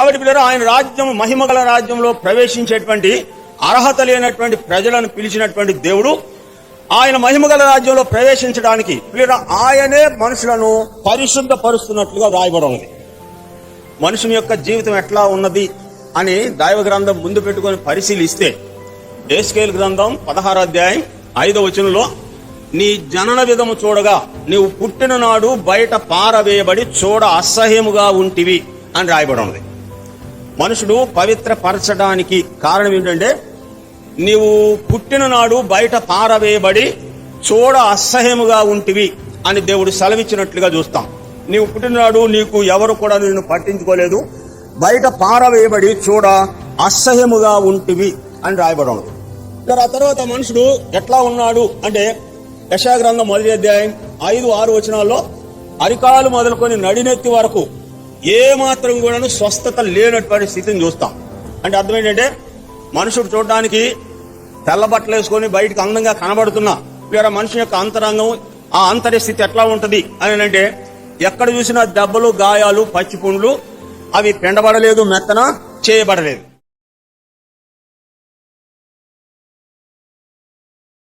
కాబట్టి పిల్లలు ఆయన రాజ్యం మహిమగల రాజ్యంలో ప్రవేశించేటువంటి అర్హత లేనటువంటి ప్రజలను పిలిచినటువంటి దేవుడు. ఆయన మహిమగల రాజ్యంలో ప్రవేశించడానికి పిల్లలు ఆయనే మనుషులను పరిశుద్ధపరుస్తున్నట్లుగా రాయబడి ఉంది. మనుషుని యొక్క జీవితం ఎట్లా ఉన్నది అని దైవ గ్రంథం ముందు పెట్టుకొని పరిశీలిస్తే ఏస్కేల్ గ్రంథం పదహారు అధ్యాయం ఐదో వచనంలో నీ జనన విధము చూడగా నీవు పుట్టిన నాడు బయట పారవేయబడి చూడ అసహ్యముగా ఉంటివి అని రాయబడి ఉంది. మనుషుడు పవిత్రపరచడానికి కారణం ఏంటంటే నీవు పుట్టిన నాడు బయట పారవేయబడి చూడ అసహ్యముగా ఉంటివి అని దేవుడు సెలవిచ్చినట్లుగా చూస్తాం. నీవు పుట్టిననాడు నీకు ఎవరు కూడా నిన్ను పట్టించుకోలేదు. బయట పారవేయబడి చూడ అసహ్యముగా ఉంటివి అని రాయబడి ఉన్నది. మరి ఆ తర్వాత మనుషుడు ఎట్లా ఉన్నాడు అంటే యశాగ్రంథం మొదటి అధ్యాయం ఐదు ఆరు వచనాల్లో అరికాలు మొదలుకొని నడినెత్తి వరకు ఏ మాత్రం కూడా స్వస్థత లేనటువంటి స్థితిని చూస్తాం. అంటే అర్థం ఏంటంటే మనుషుడు చూడడానికి తెల్ల బట్టలు వేసుకొని బయటకు అందంగా కనబడుతున్నా. లేదా మనిషి యొక్క అంతరంగం ఆ అంతర్య స్థితి ఎట్లా ఉంటుంది అని అంటే ఎక్కడ చూసినా దెబ్బలు గాయాలు పచ్చిపుండ్లు అవి పెండబడలేదు మెత్తన చేయబడలేదు.